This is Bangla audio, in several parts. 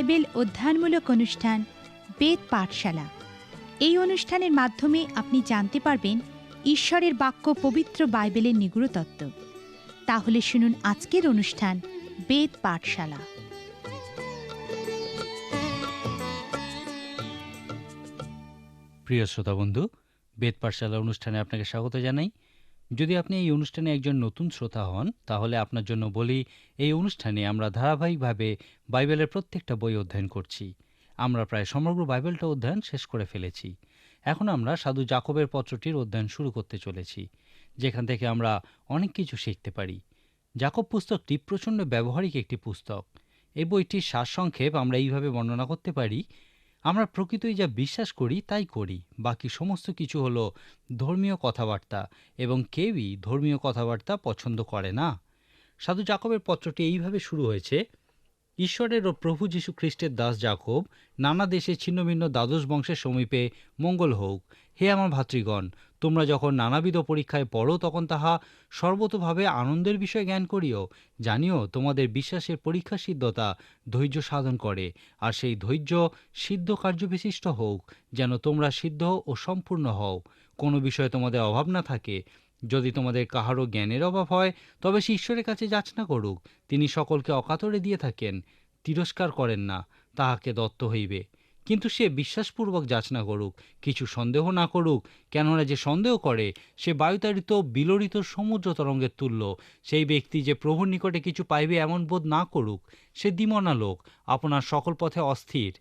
বাইবেল অধ্যয়নমূলক অনুষ্ঠান, বেদ পাঠশালা। এই অনুষ্ঠানের মাধ্যমে আপনি জানতে পারবেন ঈশ্বরের বাক্য পবিত্র বাইবেলের নিগুড় তত্ত্ব। তাহলে শুনুন আজকের অনুষ্ঠান, বেদ পাঠশালা। প্রিয় শ্রোতা বন্ধু, বেদ পাঠশালা অনুষ্ঠানে আপনাকে স্বাগত জানাই। যদি আপনি এই অনুষ্ঠানে একজন নতুন শ্রোতা হন, তাহলে আপনার জন্য বলি, এই অনুষ্ঠানে আমরা ধারাবাহিকভাবে বাইবেলের প্রত্যেকটা বই অধ্যয়ন করছি। আমরা প্রায় সমগ্র বাইবেলটা অধ্যয়ন শেষ করে ফেলেছি। এখন আমরা সাধু জাকবের পত্রটির অধ্যয়ন শুরু করতে চলেছি, যেখান থেকে আমরা অনেক কিছু শিখতে পারি। জাকব পুস্তকটি প্রচণ্ড ব্যবহারিক একটি পুস্তক। এই বইটির সারসংক্ষেপ আমরা এইভাবে বর্ণনা করতে পারি আমরা প্রকৃতই যা বিশ্বাস করি তাই করি। বাকি সমস্ত কিছু হলো ধর্মীয় কথাবার্তা এবং কেউই ধর্মীয় কথাবার্তা পছন্দ করে না। সাধু জাকবের পত্রটি এইভাবে শুরু হয়েছে ঈশ্বরের ও প্রভু যীশু খ্রিস্টের দাস জাকব, নানা দেশে ছিন্নভিন্ন দ্বাদশ বংশের সমীপে মঙ্গল হোক। হে আমার ভাতৃগণ, তোমরা যখন নানাবিধ পরীক্ষায় পড়ো তখন তাহা সর্বতভাবে আনন্দের বিষয় জ্ঞান করিও। জানিও, তোমাদের বিশ্বাসের পরীক্ষা সিদ্ধতা ধৈর্য সাধন করে, আর সেই ধৈর্য সিদ্ধ কার্যবিশিষ্ট হোক, যেন তোমরা সিদ্ধ ও সম্পূর্ণ হও। কোনো বিষয়ে তোমাদের অভাব না থাকে। যদি তোমাদের কাহারও জ্ঞানের অভাব হয়, তবে সে ঈশ্বরের কাছে যাচনা করুক। তিনি সকলকে অকাতরে দিয়ে থাকেন, তিরস্কার করেন না, তাহাকে দত্ত হইবে। কিন্তু সে বিশ্বাসপূর্বক যাচনা করুক, কিছু সন্দেহ না করুক, কেননা যে সন্দেহ করে, সে বায়ুতাড়িত বিলরিত সমুদ্র তরঙ্গের তুল্য। সেই ব্যক্তি যে প্রভুর নিকটে কিছু পাইবে এমন বোধ না করুক, সে দিমনা লোক, আপনার সকল পথে অস্থির।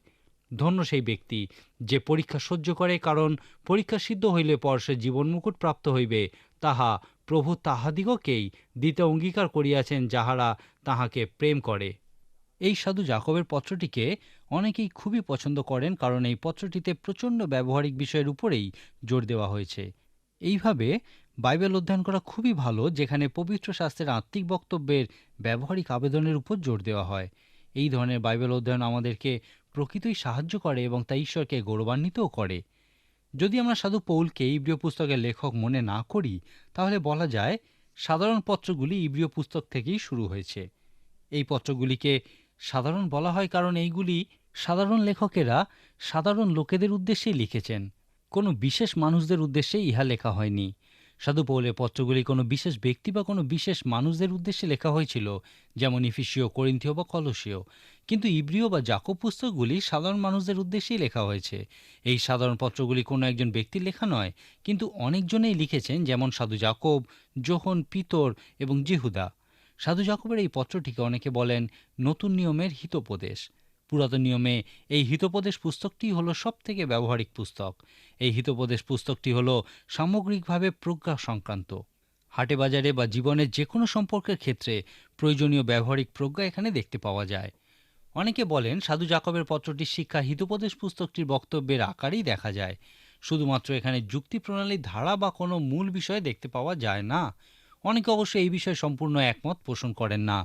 ধন্য সেই ব্যক্তি, যে পরীক্ষা সহ্য করে, কারণ পরীক্ষা সিদ্ধ হইলে পর সে জীবনমুকুট প্রাপ্ত হইবে তাহা প্রভু তাহাদিগকেই দিতে অঙ্গীকার করিয়াছেন যাহারা তাহাকে প্রেম করে। এই সাধু জাকবের পত্রটিকে অনেকেই খুবই পছন্দ করেন কারণ এই পত্রটিতে প্রচণ্ড ব্যবহারিক বিষয়ের উপরেই জোর দেওয়া হয়েছে। এইভাবে বাইবেল অধ্যয়ন করা খুবই ভালো, যেখানে পবিত্র শাস্ত্রের আত্মিক বক্তব্যের ব্যবহারিক আবেদনের উপর জোর দেওয়া হয়। এই ধরনের বাইবেল অধ্যয়ন আমাদেরকে প্রকৃতই সাহায্য করে এবং তা ঈশ্বরকে গৌরবান্বিতও করে। যদি আমরা সাধু পৌলকে ইব্রিয় পুস্তকের লেখক মনে না করি, তাহলে বলা যায় সাধারণ পত্রগুলি ইব্রিয় পুস্তক থেকেই শুরু হয়েছে। এই পত্রগুলিকে সাধারণ বলা হয় কারণ এইগুলি সাধারণ লেখকেরা সাধারণ লোকেদের উদ্দেশ্যেই লিখেছেন। কোনো বিশেষ মানুষদের উদ্দেশ্যে ইহা লেখা হয়নি। সাধু পৌলের পত্রগুলি কোনো বিশেষ ব্যক্তি বা কোনো বিশেষ মানুষদের উদ্দেশ্যে লেখা হয়েছিল, যেমন ইফিসীয়, করিন্থীয় বা কলসীয়। কিন্তু ইব্রিয় বা জাকব পুস্তকগুলি সাধারণ মানুষদের উদ্দেশ্যেই লেখা হয়েছে। এই সাধারণ পত্রগুলি কোনো একজন ব্যক্তির লেখা নয়, কিন্তু অনেকজনেই লিখেছেন, যেমন সাধু জাকব যোহন পিতর এবং জিহুদা। সাধু জাকবের এই পত্রটিকে অনেকে বলেন নতুন নিয়মের হিতোপদেশ। পুরাতন নিয়মে এই হিতোপদেশ পুস্তকটি হলো সবথেকে ব্যবহারিক পুস্তক। এই হিতোপদেশ পুস্তকটি হলো সামগ্রিকভাবে প্রজ্ঞা সংক্রান্ত। হাটে বাজারে বা জীবনের যে কোনো সম্পর্কের ক্ষেত্রে প্রয়োজনীয় ব্যবহারিক প্রজ্ঞা এখানে দেখতে পাওয়া যায়। অনেকে বলেন সাধু জাকবের পত্রটির শিক্ষা হিতোপদেশ পুস্তকটির বক্তব্যের আকারেই দেখা যায়। শুধুমাত্র এখানে যুক্তি প্রণালীর ধারা বা কোনো মূল বিষয় দেখতে পাওয়া যায় না। অনেকে অবশ্য এই বিষয়ে সম্পূর্ণ একমত পোষণ করেন না।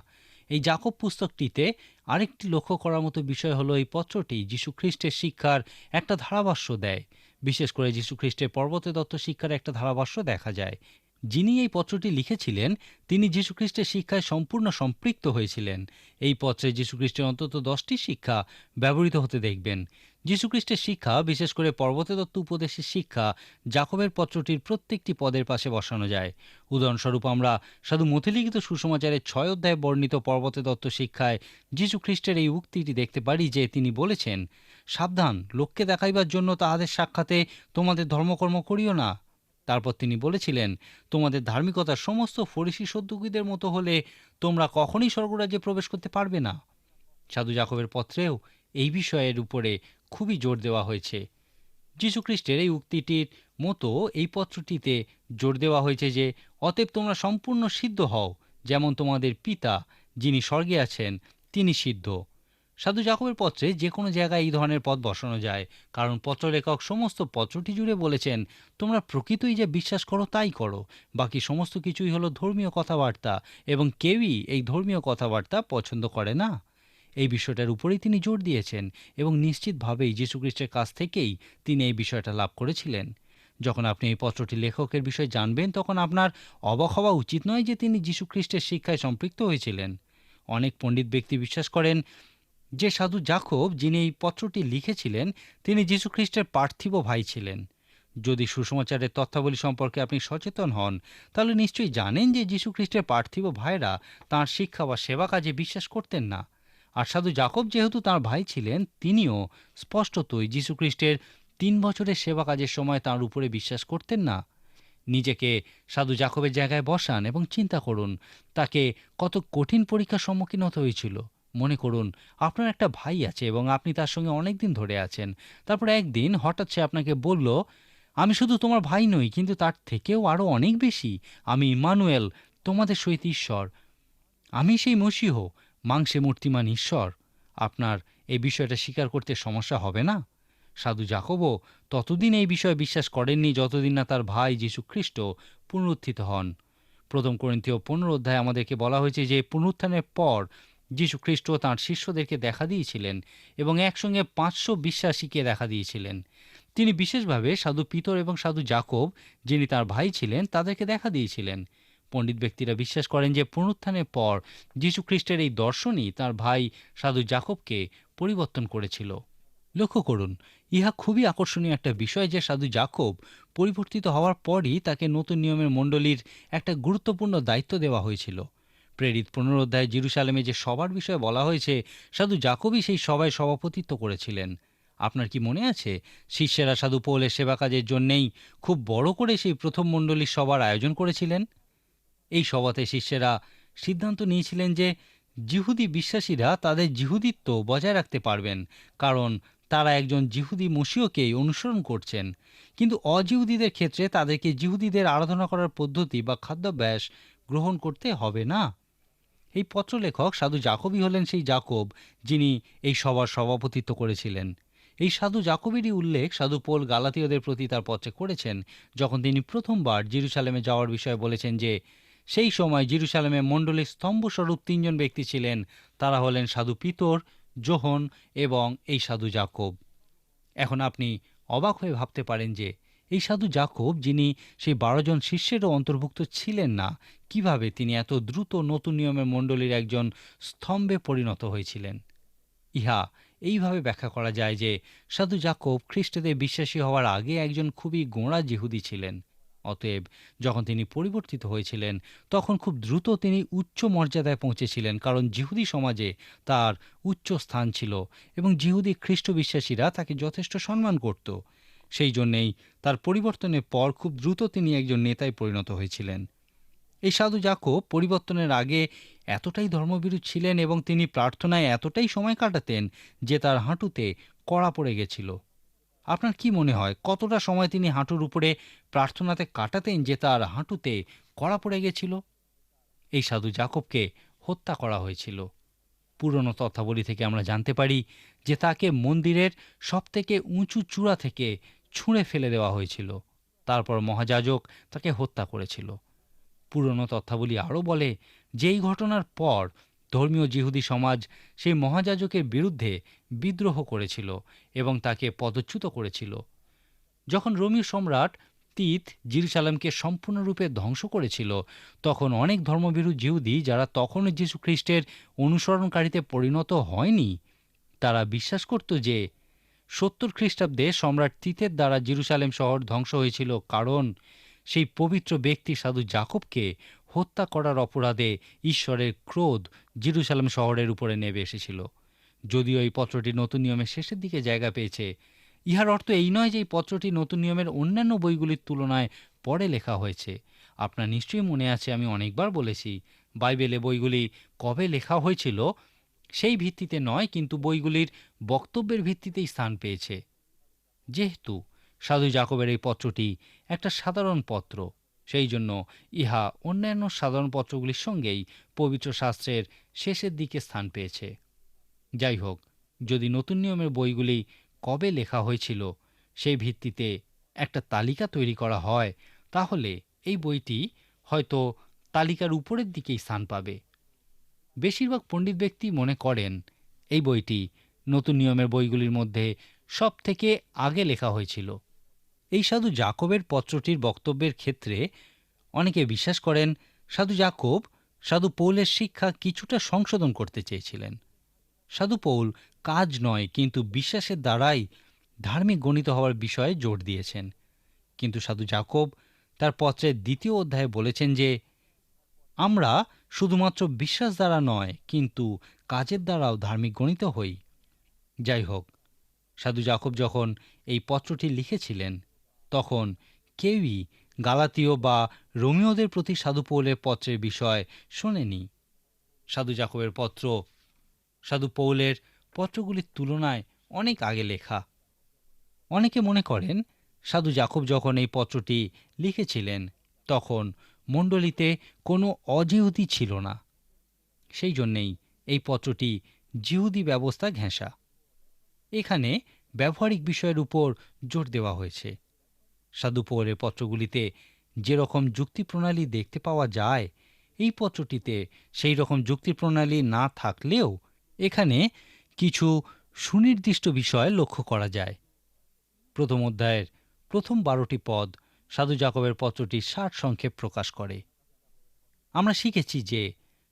এই জাকব পুস্তকটিতে আরেকটি লক্ষ্য করার মতো বিষয় হলো এই পত্রটি খ্রিস্টের শিক্ষার একটা ধারাভাষ্য দেয়। বিশেষ করে খ্রিস্টের পর্বতে দত্ত শিক্ষার একটা ধারাভাষ্য দেখা যায়। যিনি এই পত্রটি লিখেছিলেন, তিনি যীশুখ্রিস্টের শিক্ষায় সম্পূর্ণ সম্পৃক্ত হয়েছিলেন। এই পত্রে যীশুখ্রিস্টের অন্তত দশটি শিক্ষা ব্যবহৃত হতে দেখবেন। যীশুখ্রিস্টের শিক্ষা, বিশেষ করে পর্বতে দত্ত উপদেশের শিক্ষা, জাকবের পত্রটির প্রত্যেকটি পদের পাশে বসানো যায়। উদাহরণস্বরূপ আমরা সাধু মথিলিখিত সুসমাচারের ছয় অধ্যায়ে বর্ণিত পর্বতে দত্ত শিক্ষায় যীশুখ্রিস্টের এই উক্তিটি দেখতে পারি যে তিনি বলেছেন, সাবধান, লোককে দেখাইবার জন্য তাহাদের সাক্ষাতে তোমাদের ধর্মকর্ম করিও না। তারপর তিনি বলেছিলেন, তোমাদের ধার্মিকতার সমস্ত ফরিসি সদ্যুগীদের মতো হলে তোমরা কখনই স্বর্গরাজ্যে প্রবেশ করতে পারবে না। সাধু জাকবের পত্রেও এই বিষয়ের উপরে খুবই জোর দেওয়া হয়েছে। যীশুখ্রিস্টের এই উক্তিটির মতো এই পত্রটিতে জোর দেওয়া হয়েছে যে, অতএব তোমরা সম্পূর্ণ সিদ্ধ হও, যেমন তোমাদের পিতা যিনি স্বর্গে আছেন, তিনি সিদ্ধ। সাধু জাকবের পত্রে যে কোনো জায়গায় এই ধরনের পথ বসানো যায়, কারণ পত্রলেখক সমস্ত পত্রটি জুড়ে বলেছেন, তোমরা প্রকৃতই যে বিশ্বাস করো, তাই করো। বাকি সমস্ত কিছুই হলো ধর্মীয় কথাবার্তা, এবং কেউই এই ধর্মীয় কথাবার্তা পছন্দ করে না। এই বিষয়টার উপরেই তিনি জোর দিয়েছেন এবং নিশ্চিতভাবেই যীশুখ্রিস্টের কাছ থেকেই তিনি এই বিষয়টা লাভ করেছিলেন। যখন আপনি এই পত্রটি লেখকের বিষয়ে জানবেন, তখন আপনার অবাক হওয়া উচিত নয় যে তিনি যীশুখ্রিস্টের শিক্ষায় সম্পৃক্ত হয়েছিলেন। অনেক পণ্ডিত ব্যক্তি বিশ্বাস করেন, যে সাধু জাকব যিনি এই পত্রটি লিখেছিলেন, তিনি যীশুখ্রিস্টের পার্থিব ভাই ছিলেন। যদি সুসমাচারের তথ্যাবলী সম্পর্কে আপনি সচেতন হন, তাহলে নিশ্চয়ই জানেন যে যীশুখ্রিস্টের পার্থিব ভাইরা তাঁর শিক্ষা বা সেবা কাজে বিশ্বাস করতেন না। আর সাধু জাকব যেহেতু তার ভাই ছিলেন, তিনিও স্পষ্টতই যীশুখ্রিস্টের তিন বছরের সেবা কাজের সময় তাঁর উপরে বিশ্বাস করতেন না। নিজেকে সাধু জাকবের জায়গায় বসান এবং চিন্তা করুন, তাকে কত কঠিন পরীক্ষার সম্মুখীন হতে হয়েছিল। মনে করুন, আপনার একটা ভাই আছে এবং আপনি তার সঙ্গে অনেক দিন ধরে আছেন। তারপর একদিন হঠাৎ সে আপনাকে বলল, আমি শুধু তোমার ভাই নই, কিন্তু তার থেকেও আরও অনেক বেশি। আমি ইমানুয়েল, তোমাদের সহিত ঈশ্বর। আমি সেই মসিহ মাংসে মূর্তিমান ঈশ্বর, আপনার এই বিষয়টা স্বীকার করতে সমস্যা হবে না? সাধু জাকবও ততদিন এই বিষয়ে বিশ্বাস করেননি যতদিন না তার ভাই যীশু খ্রিস্ট পুনরুত্থিত হন। প্রথম করিন্থীয় পনেরো অধ্যায় আমাদেরকে বলা হয়েছে যে, পুনরুত্থানের পর যীশু খ্রিস্ট তাঁর শিষ্যদেরকে দেখা দিয়েছিলেন এবং একসঙ্গে পাঁচশো বিশ্বাসীকে দেখা দিয়েছিলেন। তিনি বিশেষভাবে সাধু পিতর এবং সাধু জাকব যিনি তার ভাই ছিলেন, তাদেরকে দেখা দিয়েছিলেন। পণ্ডিত ব্যক্তিরা বিশ্বাস করেন যে পুনরুত্থানের পর যীশু খ্রিস্টের এই দর্শনই তার ভাই সাধু জাকবকে পরিবর্তন করেছিল। লক্ষ্য করুন, ইহা খুবই আকর্ষণীয় একটা বিষয় যে সাধু জাকব পরিবর্তিত হওয়ার পরই তাকে নতুন নিয়মের মণ্ডলীর একটা গুরুত্বপূর্ণ দায়িত্ব দেওয়া হয়েছিল। প্রেরিত পুনরোধ্যায় জিরুসালেমে যে সবার বিষয়ে বলা হয়েছে, সাধু জাকবই সেই সভায় সভাপতিত্ব করেছিলেন। আপনার কি মনে আছে? শিষ্যেরা সাধু পৌলের সেবা কাজের জন্যেই খুব বড় করে সেই প্রথম মণ্ডলীর সবার আয়োজন করেছিলেন? এই সভাতে শিষ্যেরা সিদ্ধান্ত নিয়েছিলেন যে জিহুদি বিশ্বাসীরা তাদের জিহুদিত্ব বজায় রাখতে পারবেন, কারণ তারা একজন জিহুদি মসীয়কেই অনুসরণ করছেন। কিন্তু অজিহুদিদের ক্ষেত্রে তাদেরকে জিহুদিদের আরাধনা করার পদ্ধতি বা খাদ্যাভ্যাস গ্রহণ করতে হবে না। এই পত্রলেখক সাধু জাকবই হলেন সেই জাকব যিনি এই সভার সভাপতিত্ব করেছিলেন। এই সাধু জাকবেরই উল্লেখ সাধু পোল গালাতীয়দের প্রতি তার পত্রে করেছেন, যখন তিনি প্রথমবার জিরুসালেমে যাওয়ার বিষয়ে বলেছেন যে সেই সময় জিরুসালেমে মণ্ডলীর স্তম্ভস্বরূপ তিনজন ব্যক্তি ছিলেন। তারা হলেন সাধু পিতর, জোহন এবং এই সাধু জাকব এখন আপনি অবাক হয়ে ভাবতে পারেন যে, এই সাধু জাকব যিনি সেই বারো জন শিষ্যেরও অন্তর্ভুক্ত ছিলেন না, কীভাবে তিনি এত দ্রুত নতুন নিয়মের মণ্ডলীর একজন স্তম্ভে পরিণত হয়েছিলেন? ইহা এইভাবে ব্যাখ্যা করা যায় যে, সাধু জাকব খ্রিস্টতে বিশ্বাসী হওয়ার আগে একজন খুবই গোঁড়া জিহুদি ছিলেন। অতএব যখন তিনি পরিবর্তিত হয়েছিলেন, তখন খুব দ্রুত তিনি উচ্চ মর্যাদায় পৌঁছেছিলেন, কারণ জিহুদি সমাজে তার উচ্চ স্থান ছিল এবং জিহুদি খ্রিস্ট বিশ্বাসীরা তাকে যথেষ্ট সম্মান করত। সেই জন্যেই তার পরিবর্তনের পর খুব দ্রুত তিনি একজন নেতায় পরিণত হয়েছিলেন। এই সাধু জাকব পরিবর্তনের আগে এতটাই ধর্মবিরু ছিলেন এবং তিনি প্রার্থনায় এতটাই সময় কাটাতেন যে তার হাঁটুতে কড়া পড়ে গেছিল। আপনার কি মনে হয়, কতটা সময় তিনি হাঁটুর উপরে প্রার্থনাতে কাটাতেন যে তার হাঁটুতে কড়া পড়ে গেছিল? এই সাধু জাকবকে হত্যা করা হয়েছিল। পুরনো তথ্যাবলী থেকে আমরা জানতে পারি যে তাকে মন্দিরের সবথেকে উঁচু চূড়া থেকে ছুঁড়ে ফেলে দেওয়া হয়েছিল। তারপর মহাযাজক তাকে হত্যা করেছিল। পুরনো তথ্যাবলী আরও বলে যে এই ঘটনার পর ধর্মীয় জিহুদি সমাজ সেই মহাযাজকের বিরুদ্ধে বিদ্রোহ করেছিল এবং তাকে পদচ্যুত করেছিল। যখন রোমীয় সম্রাট তিত জিরুসালামকে সম্পূর্ণরূপে ধ্বংস করেছিল, তখন অনেক ধর্মবিরু জিহুদি যারা তখনও যীশু খ্রিস্টের অনুসরণকারীতে পরিণত হয়নি, তারা বিশ্বাস করত যে সত্তর খ্রিস্টাব্দে সম্রাট তিতের দ্বারা জিরুসালেম শহর ধ্বংস হয়েছিল কারণ সেই পবিত্র ব্যক্তি সাধু জাকবকে হত্যা করার অপরাধে ঈশ্বরের ক্রোধ জিরুসালাম শহরের উপরে নেমে এসেছিল। যদিও এই পত্রটি নতুন নিয়মের শেষের দিকে জায়গা পেয়েছে, ইহার অর্থ এই নয় যে এই পত্রটি নতুন নিয়মের অন্যান্য বইগুলির তুলনায় পরে লেখা হয়েছে। আপনার নিশ্চয়ই মনে আছে আমি অনেকবার বলেছি, বাইবেলে বইগুলি কবে লেখা হয়েছিল সেই ভিত্তিতে নয়, কিন্তু বইগুলির বক্তব্যের ভিত্তিতেই স্থান পেয়েছে। যেহেতু সাধু জাকবের এই পত্রটি একটা সাধারণ পত্র সেই জন্য ইহা অন্যান্য সাধারণ পত্রগুলির সঙ্গেই পবিত্র শাস্ত্রের শেষের দিকে স্থান পেয়েছে। যাই হোক, যদি নতুন নিয়মের বইগুলি কবে লেখা হয়েছিল সেই ভিত্তিতে একটা তালিকা তৈরি করা হয়, তাহলে এই বইটি হয়তো তালিকার উপরের দিকেই স্থান পাবে। বেশিরভাগ পণ্ডিত ব্যক্তি মনে করেন এই বইটি নতুন নিয়মের বইগুলির মধ্যে সব থেকে আগে লেখা হয়েছিল। এই সাধু জাকবের পত্রটির বক্তব্যের ক্ষেত্রে অনেকে বিশ্বাস করেন সাধু জাকব সাধু পৌলের শিক্ষা কিছুটা সংশোধন করতে চেয়েছিলেন। সাধু পৌল কাজ নয়, কিন্তু বিশ্বাসের দ্বারাই ধার্মিক গণিত হওয়ার বিষয়ে জোর দিয়েছেন। কিন্তু সাধু জাকব তার পত্রের দ্বিতীয় অধ্যায়ে বলেছেন যে, আমরা শুধুমাত্র বিশ্বাস দ্বারা নয়, কিন্তু কাজের দ্বারাও ধার্মিক গণিত হই। যাই হোক, সাধু জাকব যখন এই পত্রটি লিখেছিলেন তখন কেউই গালাতীয় বা রোমিওদের প্রতি সাধু পৌলের পত্রের বিষয় শোনেনি। সাধু জাকবের পত্র, সাধু পৌলের পত্রগুলির তুলনায় অনেক আগে লেখা। অনেকে মনে করেন সাধু জাকব যখন এই পত্রটি লিখেছিলেন, তখন মণ্ডলীতে কোনো অজিহুদি ছিল না। সেই জন্যেই এই পত্রটি জিহুদি ব্যবস্থা ঘেঁষা। এখানে ব্যবহারিক বিষয়ের উপর জোর দেওয়া হয়েছে। সাধু পৌলের পত্রগুলিতে যেরকম যুক্তি প্রণালী দেখতে পাওয়া যায়, এই পত্রটিতে সেই রকম যুক্তি প্রণালী না থাকলেও এখানে কিছু সুনির্দিষ্ট বিষয় লক্ষ্য করা যায়। প্রথম অধ্যায়ের প্রথম বারোটি পদ সাধু জাকবের পত্রটি ষাট সংক্ষেপ প্রকাশ করে। আমরা শিখেছি যে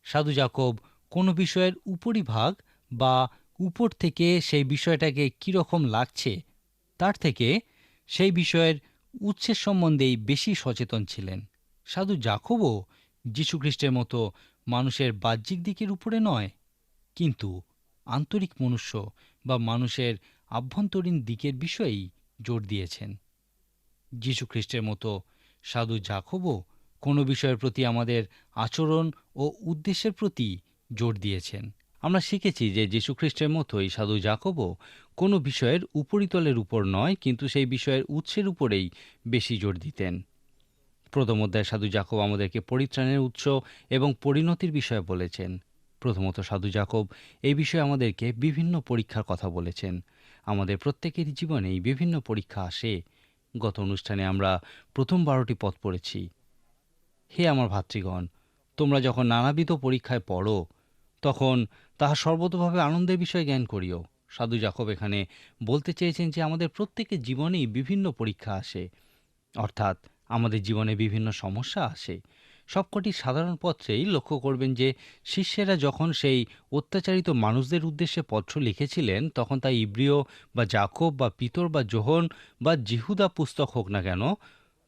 সাধু জাকব কোনো বিষয়ের উপরিভাগ বা উপর থেকে সেই বিষয়টাকে কীরকম লাগছে, তার থেকে সেই বিষয়ের উৎসের সম্বন্ধেই বেশি সচেতন ছিলেন। সাধু জাকবও যীশুখ্রিস্টের মতো মানুষের বাহ্যিক দিকের উপরে নয়, কিন্তু আন্তরিক মনুষ্য বা মানুষের আভ্যন্তরীণ দিকের বিষয়েই জোর দিয়েছেন। যীশুখ্রিস্টের মতো সাধু জাকবও কোনো বিষয়ের প্রতি আমাদের আচরণ ও উদ্দেশ্যের প্রতি জোর দিয়েছেন। আমরা শিখেছি যে যীশুখ্রিস্টের মতোই সাধু জাকবও কোনো বিষয়ের উপরিতলের উপর নয়, কিন্তু সেই বিষয়ের উৎসের উপরেই বেশি জোর দিতেন। প্রথম অধ্যায় সাধু জাকব আমাদেরকে পরিত্রাণের উৎস এবং পরিণতির বিষয়ে বলেছেন। প্রথমত সাধু জাকব এই বিষয়ে আমাদেরকে বিভিন্ন পরীক্ষার কথা বলেছেন। আমাদের প্রত্যেকের জীবনেই বিভিন্ন পরীক্ষা আসে। গত অনুষ্ঠানে আমরা প্রথম বারোটি পথ পড়েছি। হে আমার ভাতৃগণ, তোমরা যখন নানাবিধ পরীক্ষায় পড়ো, তখন তাহা সর্বতভাবে আনন্দের বিষয়ে জ্ঞান করিও। সাধু জাকব এখানে বলতে চেয়েছেন যে আমাদের প্রত্যেকের জীবনেই বিভিন্ন পরীক্ষা আসে। অর্থাৎ আমাদের জীবনে বিভিন্ন সমস্যা আসে। সবকটি সাধারণ পত্রেই লক্ষ্য করবেন যে শিষ্যেরা যখন সেই অত্যাচারিত মানুষদের উদ্দেশ্যে পত্র লিখেছিলেন, তখন তা ইব্রিয় বা জাকব বা পিতর বা জোহন বা জিহুদা পুস্তক হোক না কেন,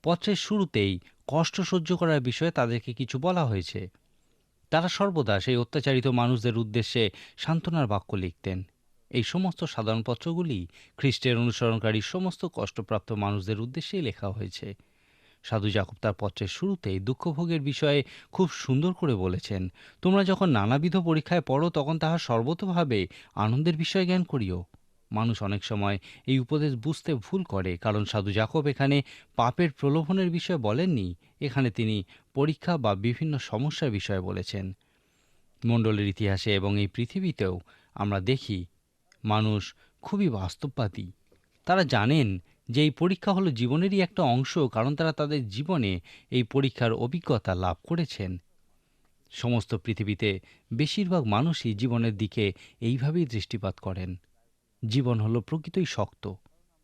পত্রের শুরুতেই কষ্ট সহ্য করার বিষয়ে তাদেরকে কিছু বলা হয়েছে। তারা সর্বদা সেই অত্যাচারিত মানুষদের উদ্দেশ্যে সান্ত্বনার বাক্য লিখতেন। এই সমস্ত সাধারণ পত্রগুলি খ্রিস্টের অনুসরণকারী সমস্ত কষ্টপ্রাপ্ত মানুষদের উদ্দেশ্যেই লেখা হয়েছে। সাধু জাকব তার পত্রের শুরুতেই দুঃখভোগের বিষয়ে খুব সুন্দর করে বলেছেন, তোমরা যখন নানাবিধ পরীক্ষায় পড়ো, তখন তাহা সর্বতভাবে আনন্দের বিষয় জ্ঞান করিও। মানুষ অনেক সময় এই উপদেশ বুঝতে ভুল করে, কারণ সাধু জাকব এখানে পাপের প্রলোভনের বিষয়ে বলেননি, এখানে তিনি পরীক্ষা বা বিভিন্ন সমস্যার বিষয়ে বলেছেন। মণ্ডলের ইতিহাসে এবং এই পৃথিবীতেও আমরা দেখি মানুষ খুবই বাস্তববাদী। তারা জানেন যে এই পরীক্ষা হলো জীবনেরই একটা অংশ, কারণ তারা তাদের জীবনে এই পরীক্ষার অভিজ্ঞতা লাভ করেছেন। সমস্ত পৃথিবীতে বেশিরভাগ মানুষই জীবনের দিকে এইভাবেই দৃষ্টিপাত করেন। জীবন হলো প্রকৃতই শক্ত।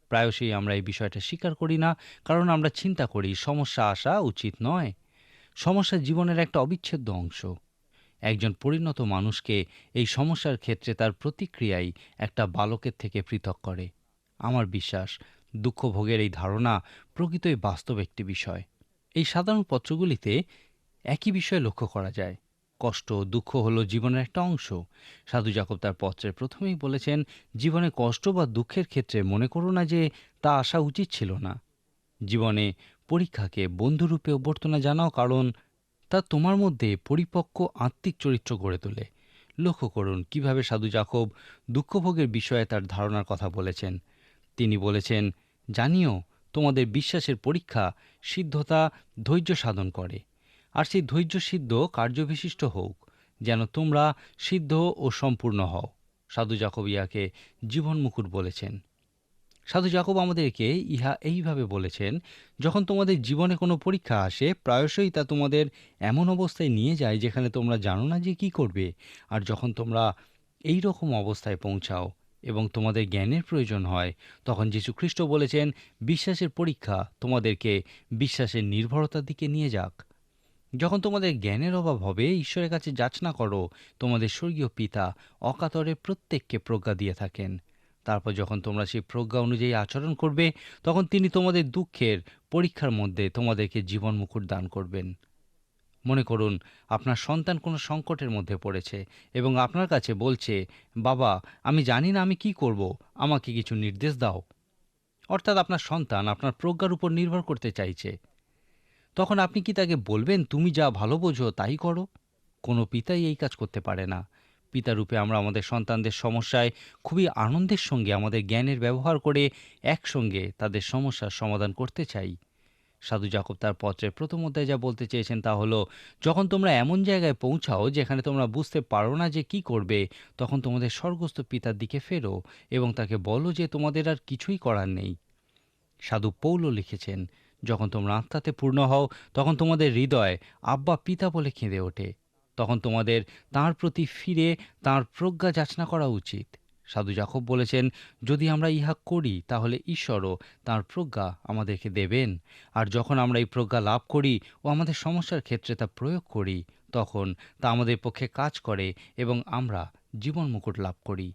প্রায়শই আমরা এই বিষয়টা স্বীকার করি না, কারণ আমরা চিন্তা করি সমস্যা আসা উচিত নয়। সমস্যা জীবনের একটা অবিচ্ছেদ্য অংশ। একজন পরিণত মানুষকে এই সমস্যার ক্ষেত্রে তার প্রতিক্রিয়াই একটা বালকের থেকে পৃথক করে। আমার বিশ্বাস দুঃখ ভোগের এই ধারণা প্রকৃতই বাস্তব একটি বিষয়। এই সাধারণ পত্রগুলিতে একই বিষয় লক্ষ্য করা যায়। কষ্ট দুঃখ হলো জীবনের একটা অংশ। সাধু জাকব তার পত্রের প্রথমেই বলেছেন, জীবনে কষ্ট বা দুঃখের ক্ষেত্রে মনে করো না যে তা আসা উচিত ছিল না। জীবনে পরীক্ষাকে বন্ধুরূপে অভ্যর্থনা জানাও কারণ তা তোমার মধ্যে পরিপক্ক আত্মিক চরিত্র গড়ে তোলে। লক্ষ্য করুন, কীভাবে সাধু জাকব দুঃখভোগের বিষয়ে তার ধারণার কথা বলেছেন। তিনি বলেছেন, জানিও, তোমাদের বিশ্বাসের পরীক্ষা সিদ্ধতা ধৈর্য সাধন করে। আর সেই ধৈর্য সিদ্ধ কার্যবিশিষ্ট হোক, যেন তোমরা সিদ্ধ ও সম্পূর্ণ হও। সাধু জাকব ইহাকে জীবন মুকুট বলেছেন। সাধু জাকব আমাদেরকে ইহা এইভাবে বলেছেন, যখন তোমাদের জীবনে কোনো পরীক্ষা আসে, প্রায়শই তা তোমাদের এমন অবস্থায় নিয়ে যায় যেখানে তোমরা জানো না যে কী করবে। আর যখন তোমরা এই রকম অবস্থায় পৌঁছাও এবং তোমাদের জ্ঞানের প্রয়োজন হয়, তখন যীশু খ্রিস্ট বলেছেন, বিশ্বাসের পরীক্ষা তোমাদেরকে বিশ্বাসের নির্ভরতার দিকে নিয়ে যাক। যখন তোমাদের জ্ঞানের অভাব হবে, ঈশ্বরের কাছে যাচনা করো, তোমাদের স্বর্গীয় পিতা অকাতরে প্রত্যেককে প্রজ্ঞা দিয়ে থাকেন। তারপর যখন তোমরা সেই প্রজ্ঞা অনুযায়ী আচরণ করবে, তখন তিনি তোমাদের দুঃখের পরীক্ষার মধ্যে তোমাদেরকে জীবন মুকুট দান করবেন। মনে করুন, আপনার সন্তান কোনো সংকটের মধ্যে পড়েছে এবং আপনার কাছে বলছে, বাবা, আমি জানি না আমি কি করব, আমাকে কিছু নির্দেশ দাও। অর্থাৎ আপনার সন্তান আপনার প্রজ্ঞার উপর নির্ভর করতে চাইছে। তখন আপনি কি তাকে বলবেন, তুমি যা ভালো বোঝো তাই করো? কোনো পিতাই এই কাজ করতে পারে না। পিতারূপে আমরা আমাদের সন্তানদের সমস্যায়, খুবই আনন্দের সঙ্গে আমাদের জ্ঞানের ব্যবহার করে একসঙ্গে তাদের সমস্যার সমাধান করতে চাই। সাধু জাকব তার পত্রের প্রথম অধ্যায় যা বলতে চেয়েছেন তা হলো, যখন তোমরা এমন জায়গায় পৌঁছাও যেখানে তোমরা বুঝতে পারো না যে কি করবে, তখন তোমাদের স্বর্গস্থ পিতার দিকে ফেরো এবং তাকে বলো যে তোমাদের আর কিছুই করার নেই। সাধু পৌলও লিখেছেন, যখন তোমরা আত্মাতে পূর্ণ হও, তখন তোমাদের হৃদয় আব্বা পিতা বলে কেঁদে ওঠে। তখন তোমাদের তার প্রতি ফিরে তার প্রজ্ঞা যাচনা করা উচিত। সাধু জাকব বলেছেন, যদি আমরা ইহা করি, তাহলে ঈশ্বরও তার প্রজ্ঞা আমাদেরকে দেবেন। আর যখন আমরা এই প্রজ্ঞা লাভ করি ও আমাদের সমস্যার ক্ষেত্রে তা প্রয়োগ করি, তখন তা আমাদের পক্ষে কাজ করে এবং আমরা জীবন মুকুট লাভ করি।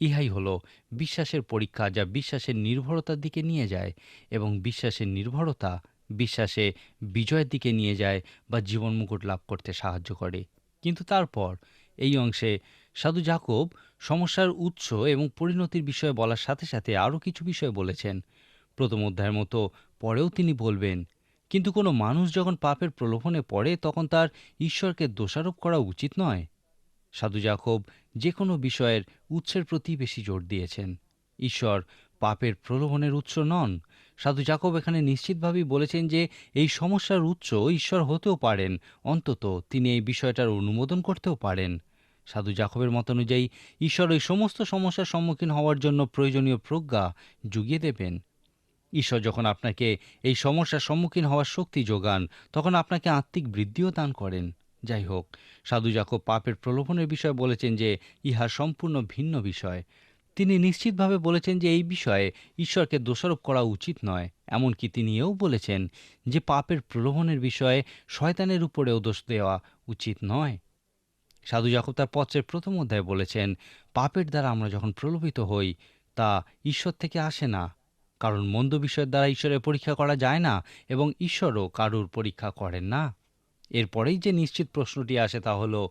ইহাই হলো বিশ্বাসের পরীক্ষা যা বিশ্বাসের নির্ভরতার দিকে নিয়ে যায় এবং বিশ্বাসের নির্ভরতা বিশ্বাসে বিজয়ের দিকে নিয়ে যায় বা জীবন মুকুট লাভ করতে সাহায্য করে। কিন্তু তারপর এই অংশে সাধু জাকব সমস্যার উৎস এবং পরিণতির বিষয়ে বলার সাথে সাথে আরও কিছু বিষয় বলেছেন। প্রথম অধ্যায়ের মতো পরেও তিনি বলবেন, কিন্তু কোনো মানুষ যখন পাপের প্রলোভনে পড়ে, তখন তার ঈশ্বরকে দোষারোপ করা উচিত নয়। সাধু জাকব যে কোনো বিষয়ের উৎসের প্রতি বেশি জোর দিয়েছেন। ঈশ্বর পাপের প্রলোভনের উৎস নন সাধু জাকব এখানে নিশ্চিতভাবেই বলেছেন যে এই সমস্যার উৎস ঈশ্বর হতেও পারেন, অন্তত তিনি এই বিষয়টার অনুমোদন করতেও পারেন। সাধু জাকবের মত অনুযায়ী ঈশ্বর ওই সমস্ত সমস্যার সম্মুখীন হওয়ার জন্য প্রয়োজনীয় প্রজ্ঞা জুগিয়ে দেবেন। ঈশ্বর যখন আপনাকে এই সমস্যার সম্মুখীন হওয়ার শক্তি যোগান, তখন আপনাকে আত্মিক বৃদ্ধিও দান করেন। যাই হোক, সাধু জাকব পাপের প্রলোভনের বিষয়ে বলেছেন যে ইহা সম্পূর্ণ ভিন্ন বিষয়। তিনি নিশ্চিতভাবে বলেছেন যে এই বিষয়ে ঈশ্বরকে দোষারোপ করা উচিত নয়, এমনকি তিনি এও বলেছেন যে পাপের প্রলোভনের বিষয়ে শয়তানের উপরেও দোষ দেওয়া উচিত নয়। সাধু জাকব তার পত্রের প্রথম অধ্যায়ে বলেছেন, পাপের দ্বারা আমরা যখন প্রলোভিত হই, তা ঈশ্বর থেকে আসে না, কারণ মন্দ বিষয়ের দ্বারা ঈশ্বরের পরীক্ষা করা যায় না এবং ঈশ্বরও কারুর পরীক্ষা করেন না। এরপরেই যে নিশ্চিত প্রশ্নটি আসে তা হলো,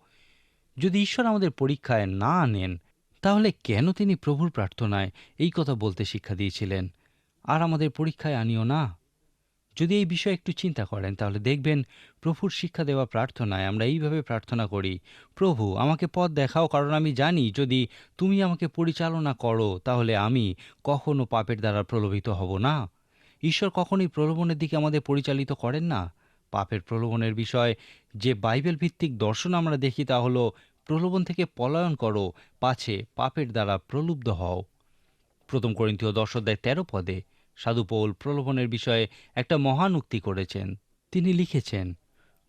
যদি ঈশ্বর আমাদের পরীক্ষায় না আনেন তাহলে কেন তিনি প্রভুর প্রার্থনায় এই কথা বলতে শিক্ষা দিয়েছিলেন? আর আমাদের পরীক্ষায় আনিও না। যদি এই বিষয়ে একটু চিন্তা করেন, তাহলে দেখবেন প্রভুর শিক্ষা দেওয়া প্রার্থনায় আমরা এইভাবে প্রার্থনা করি, প্রভু, আমাকে পথ দেখাও, কারণ আমি জানি যদি তুমি আমাকে পরিচালনা করো, তাহলে আমি কখনো পাপের দ্বারা প্রলোভিত হব না। ঈশ্বর কখনোই প্রলোভনের দিকে আমাদের পরিচালিত করেন না। পাপের প্রলোভনের বিষয় যে বাইবেল ভিত্তিক দর্শন আমরা দেখি তা হলো প্রলোভন থেকে পলায়ন করো, পাছে পাপের দ্বারা প্রলুব্ধ হও। প্রথম করিন্থীয় দশ অধ্যায় তেরো পদে সাধুপৌল প্রলোভনের বিষয়ে একটা মহান উক্তি করেছেন। তিনি লিখেছেন,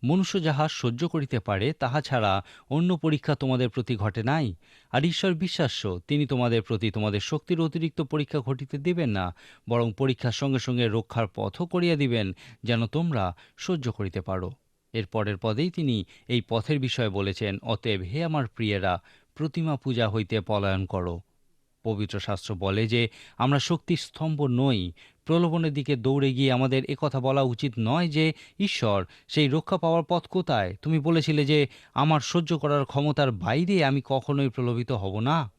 মনুষ্য যাহা সহ্য করিতে পারে, তাহা ছাড়া অন্য পরীক্ষা তোমাদের প্রতি ঘটে নাই। আর ঈশ্বর বিশ্বাস্য, তিনি তোমাদের প্রতি তোমাদের শক্তির অতিরিক্ত পরীক্ষা ঘটিতে দিবেন না, বরং পরীক্ষার সঙ্গে সঙ্গে রক্ষার পথও করিয়া দিবেন, যেন তোমরা সহ্য করিতে পারো। এর পরের পদেই তিনি এই পথের বিষয়ে বলেছেন, অতএব হে আমার প্রিয়েরা, প্রতিমা পূজা হইতে পলায়ন করো। পবিত্র শাস্ত্র বলে যে, আমরা শক্তির স্তম্ভ নই। প্রলোভনের দিকে দৌড়ে গিয়ে আমাদের একথা বলা উচিত নয় যে, ঈশ্বর, সেই রক্ষা পাওয়ার পথ কোথায়? তুমি বলেছিলে যে, আমার সহ্য করার ক্ষমতার বাইরে আমি কখনোই প্রলোভিত হব না।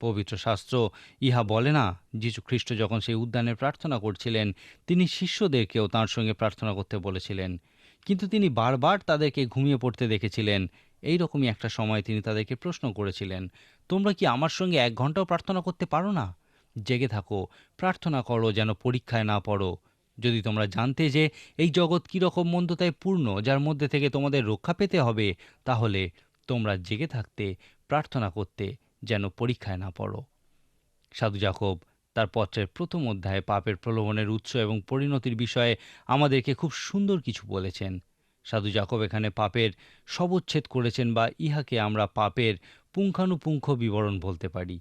পবিত্র শাস্ত্র ইহা বলে না যীশু খ্রিস্ট যখন সেই উদ্যানে প্রার্থনা করছিলেন, তিনি শিষ্যদেরকেও তাঁর সঙ্গে প্রার্থনা করতে বলেছিলেন। কিন্তু তিনি বারবার তাদেরকে ঘুমিয়ে পড়তে দেখেছিলেন। এই রকমই একটা সময় তিনি তাদেরকে প্রশ্ন করেছিলেন, তোমরা কি আমার সঙ্গে এক ঘন্টাও প্রার্থনা করতে পারো না? জেগে থাকো, প্রার্থনা করো যেন পরীক্ষায় না পড়ো। যদি তোমরা জানতে যে এই জগৎ কীরকম মন্দতায় পূর্ণ, যার মধ্যে থেকে তোমাদের রক্ষা পেতে হবে, তাহলে তোমরা জেগে থাকতে, প্রার্থনা করতে যেন পরীক্ষায় না পড়ো। সাধু জাকব তার পত্রের প্রথম অধ্যায়ে পাপের প্রলোভনের উৎস এবং পরিণতির বিষয়ে আমাদেরকে খুব সুন্দর কিছু বলেছেন। সাধু জাকব এখানে পাপের সবচ্ছেদ করেছেন বা ইহাকে আমরা পাপের পুঙ্খানুপুঙ্খ বিবরণ বলতে পারি।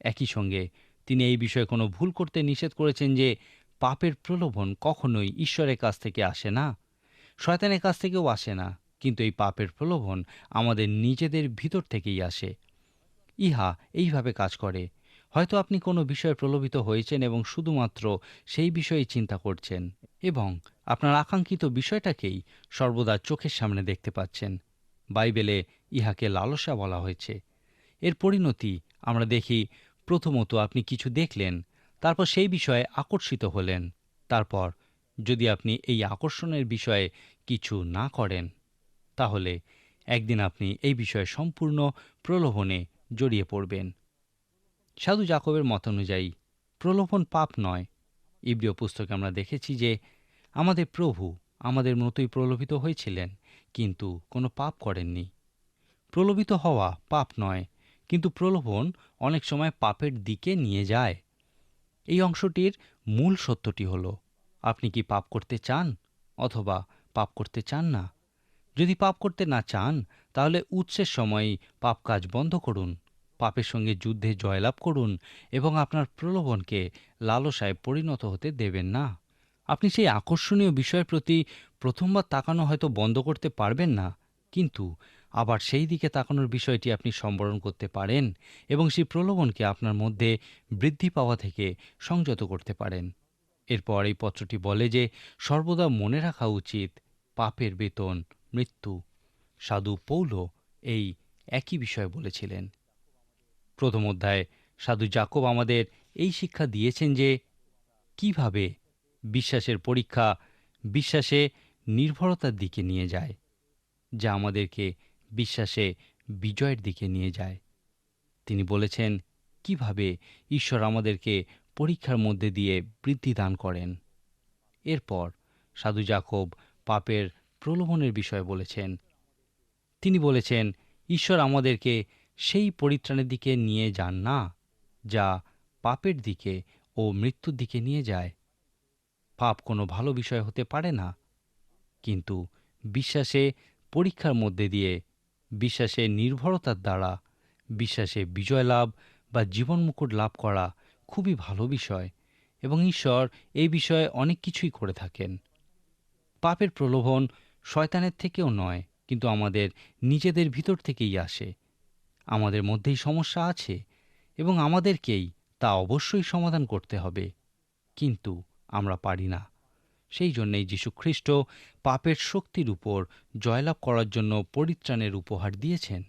একই সঙ্গে তিনি এই বিষয়ে কোনো ভুল করতে নিষেধ করেছেন যে পাপের প্রলোভন কখনোই ঈশ্বরের কাছ থেকে আসে না। শয়তানের কাছ থেকেও আসে না, কিন্তু এই পাপের প্রলোভন আমাদের নিজেদের ভিতর থেকেই আসে। ইহা এইভাবে কাজ করে হয়তো আপনি কোনো বিষয়ে প্রলোভিত হয়েছেন এবং শুধুমাত্র সেই বিষয়ে চিন্তা করছেন এবং আপনার আকাঙ্ক্ষিত বিষয়টাকেই সর্বদা চোখের সামনে দেখতে পাচ্ছেন। বাইবেলে ইহাকে লালসা বলা হয়েছে। এর পরিণতি আমরা দেখি, প্রথমত আপনি কিছু দেখলেন, তারপর সেই বিষয়ে আকর্ষিত হলেন, তারপর যদি আপনি এই আকর্ষণের বিষয়ে কিছু না করেন, তাহলে একদিন আপনি এই বিষয়ে সম্পূর্ণ প্রলোভনে জড়িয়ে পড়বেন। সাধু জাকবের মত অনুযায়ী প্রলোভন পাপ নয়। ইব্রিয় পুস্তকে আমরা দেখেছি যে আমাদের প্রভু আমাদের মতোই প্রলোভিত হয়েছিলেন, কিন্তু কোনো পাপ করেননি। প্রলোভিত হওয়া পাপ নয়, কিন্তু প্রলোভন অনেক সময় পাপের দিকে নিয়ে যায়। এই অংশটির মূল সত্যটি হল, আপনি কি পাপ করতে চান অথবা পাপ করতে চান না? যদি পাপ করতে না চান, তাহলে উৎসের সময়ই পাপ কাজ বন্ধ করুন। পাপের সঙ্গে যুদ্ধে জয়লাভ করুন এবং আপনার প্রলোভনকে লালসায় পরিণত হতে দেবেন না। আপনি সেই আকর্ষণীয় বিষয়ের প্রতি প্রথমবার তাকানো হয়তো বন্ধ করতে পারবেন না, কিন্তু আবার সেই দিকে তাকানোর বিষয়টি আপনি সম্বরণ করতে পারেন এবং সেই প্রলোভনকে আপনার মধ্যে বৃদ্ধি পাওয়া থেকে সংযত করতে পারেন। এরপর এই পত্রটি বলে যে, সর্বদা মনে রাখা উচিত পাপের বেতন, মৃত্যু। সাধু পৌল এই একই বিষয় বলেছিলেন। প্রথম অধ্যায়ে সাধু জাকব আমাদের এই শিক্ষা দিয়েছেন যে কীভাবে বিশ্বাসের পরীক্ষা বিশ্বাসে নির্ভরতার দিকে নিয়ে যায়, যা আমাদেরকে বিশ্বাসে বিজয়ের দিকে নিয়ে যায়। তিনি বলেছেন, কীভাবে ঈশ্বর আমাদেরকে পরীক্ষার মধ্যে দিয়ে বৃদ্ধি দান করেন? এরপর সাধু জাকব পাপের প্রলোভনের বিষয়ে বলেছেন। তিনি বলেছেন, ঈশ্বর আমাদেরকে সেই পরিত্রাণের দিকে নিয়ে যান না, যা পাপের দিকে ও মৃত্যুর দিকে নিয়ে যায়। পাপ কোনো ভালো বিষয় হতে পারে না, কিন্তু বিশ্বাসে পরীক্ষার মধ্যে দিয়ে, বিশ্বাসে নির্ভরতার দ্বারা, বিশ্বাসে বিজয় লাভ বা জীবন মুকুট লাভ করা খুবই ভালো বিষয় এবং ঈশ্বর এই বিষয়ে অনেক কিছুই করে থাকেন। পাপের প্রলোভন শয়তানের থেকেও নয়, কিন্তু আমাদের নিজেদের ভিতর থেকেই আসে। আমাদের মধ্যেই সমস্যা আছে এবং আমাদেরকেই তা অবশ্যই সমাধান করতে হবে। কিন্তু আমরা পারি না। সেই জন্যেই যীশুখ্রিস্ট পাপের শক্তির উপর জয়লাভ করার জন্য পরিত্রাণের উপহার দিয়েছেন।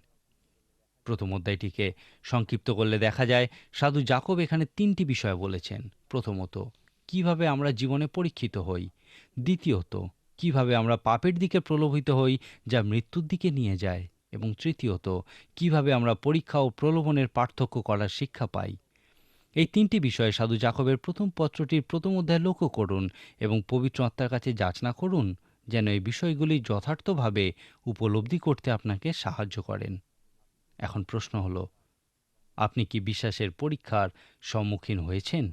প্রথম অধ্যায়টিকে সংক্ষিপ্ত করলে দেখা যায়, সাধু জাকব এখানে তিনটি বিষয় বলেছেন। প্রথমত, কীভাবে আমরা জীবনে পরীক্ষিত হই? দ্বিতীয়ত, কীভাবে আমরা পাপের দিকে প্রলোভিত হই যা মৃত্যুর দিকে নিয়ে যায়? এবং তৃতীয়ত, কীভাবে আমরা পরীক্ষা ও প্রলোভনের পার্থক্য করার শিক্ষা পাই। এই তিনটি বিষয়ে সাধু জাকবের প্রথম পত্রটির প্রথম অধ্যায় লক্ষ্য করুন এবং পবিত্র আত্মার কাছে যাচনা করুন যেন এই বিষয়গুলি যথার্থভাবে উপলব্ধি করতে আপনাকে সাহায্য করেন। এখন প্রশ্ন হল, আপনি কি বিশ্বাসের পরীক্ষার সম্মুখীন হয়েছেন?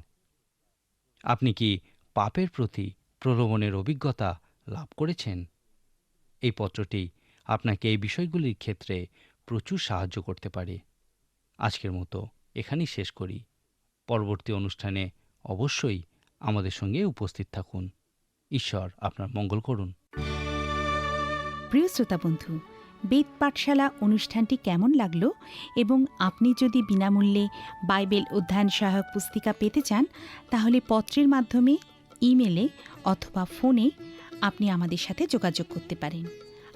আপনি কি পাপের প্রতি প্রলোভনের অভিজ্ঞতা লাভ করেছেন? এই পত্রটি আপনাকে এই বিষয়গুলির ক্ষেত্রে প্রচুর সাহায্য করতে পারে। আজকের মতো এখানেই শেষ করি। পরবর্তী অনুষ্ঠানে অবশ্যই আমাদের সঙ্গে উপস্থিত থাকুন। ঈশ্বর আপনার মঙ্গল করুন। প্রিয় শ্রোতা বন্ধু, বেদ পাঠশালা অনুষ্ঠানটি কেমন লাগল এবং আপনি যদি বিনামূল্যে বাইবেল অধ্যয়ন সহায়ক পুস্তিকা পেতে চান, তাহলে পত্রের মাধ্যমে, ইমেলে অথবা ফোনে আপনি আমাদের সাথে যোগাযোগ করতে পারেন।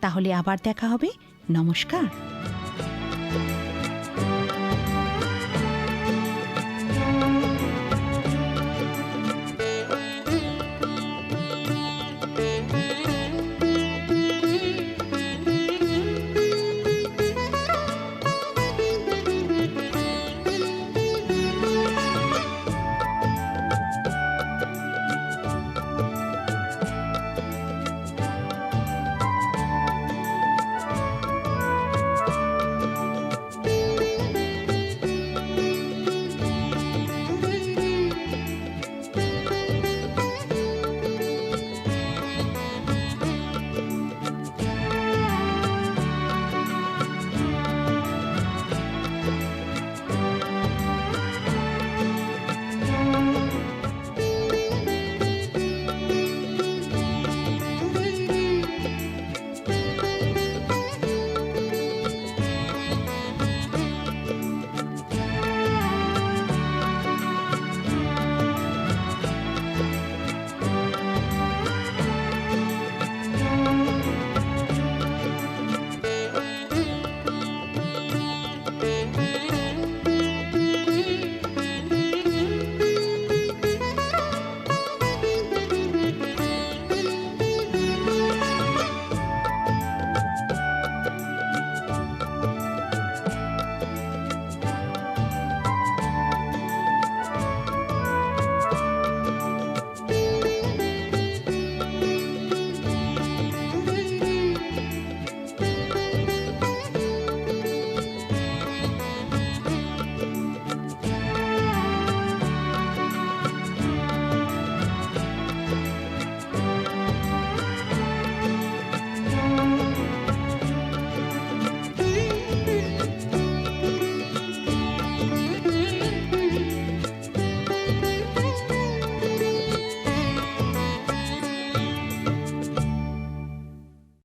তাহলে আবার দেখা হবে। নমস্কার।